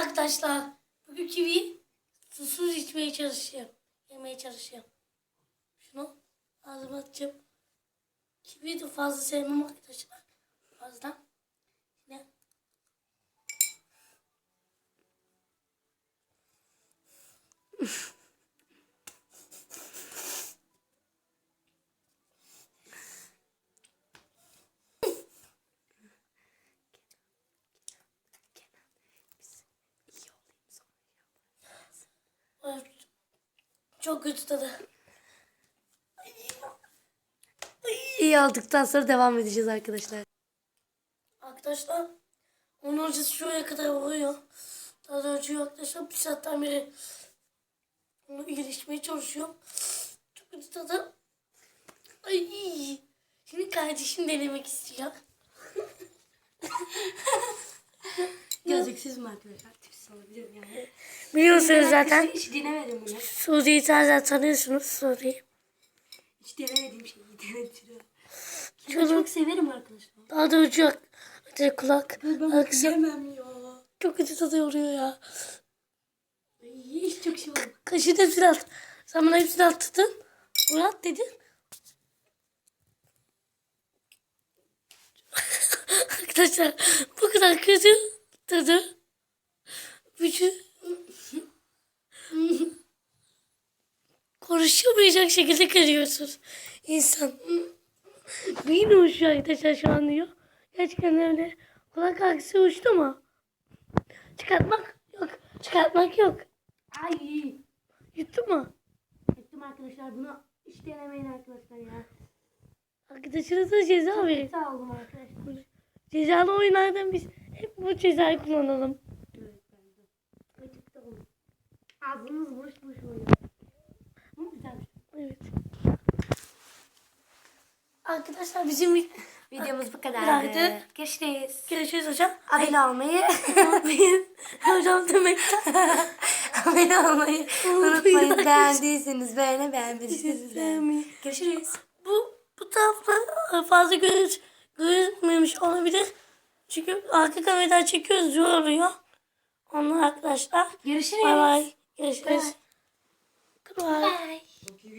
arkadaşlar. Bugün kivi susuz içmeye çalışıyorum. Yemeye çalışıyorum. Şunu ağzıma atacağım. Kivi de fazla sevmem arkadaşlar. Fazla. Yine. Evet. Çok kötü tadı. İyi aldıktan sonra devam edeceğiz arkadaşlar. Arkadaşlar onun acısı şuraya kadar vuruyor. Tadı acıyor arkadaşlar. Bir saatten beri onu iyileşmeye çalışıyorum. Çok kötü tadı. Ay. Şimdi kardeşim denemek istiyor. Gözlüksüz mü arkadaşlar? Tipsiz olabilir yani. Biliyorsunuz zaten. Hiç, hiç denemedim bunu. Suudi'yi zaten tanıyorsunuz Suudi'yi. Hiç denemediğim şeyi denetiyorum. Şunu- Çok severim arkadaşlar. Daha da ucu Hadi kulak. Ben Aksa. yemem ya. Çok kötü tadı oluyor ya. Hiç çok şey oldu. Kaşığı da hepsini at. Sen bana hepsini attın. Murat dedin. Arkadaşlar bu kadar kötü tadı. Bütün konuşamayacak şekilde kırıyorsun insan. Beyin uçuyor arkadaşlar şu an diyor. Gerçekten öyle. Kulak aksi uçtu mu? Çıkartmak yok. Çıkartmak yok. Ay. Yuttu mu? Ettim arkadaşlar bunu hiç denemeyin arkadaşlar ya. Arkadaşınıza ceza verin. Sağ olun arkadaşlar. Cezalı oyunlardan biz hep bu cezayı kullanalım. Evet bence. Gıcık da olun. Ağzınız boş boş oluyor. Bu güzel bir. Evet. Arkadaşlar bizim Videomuz bu kadardı. Görüşürüz. görüşürüz hocam. Abone olmayı, Abone hocam demekten. abone olmayı Unutmayın. unutmayın. Beğendiyseniz beğene beğenmediyseniz beğen. Beğenmeyi. Görüşürüz. Bu bu tarafta fazla görüş, görünmemiş olabilir. Çünkü arka kameradan çekiyoruz zor oluyor. Onlar arkadaşlar. Görüşürüz. Bay bay. Görüşürüz. Bye. Goodbye. Bye.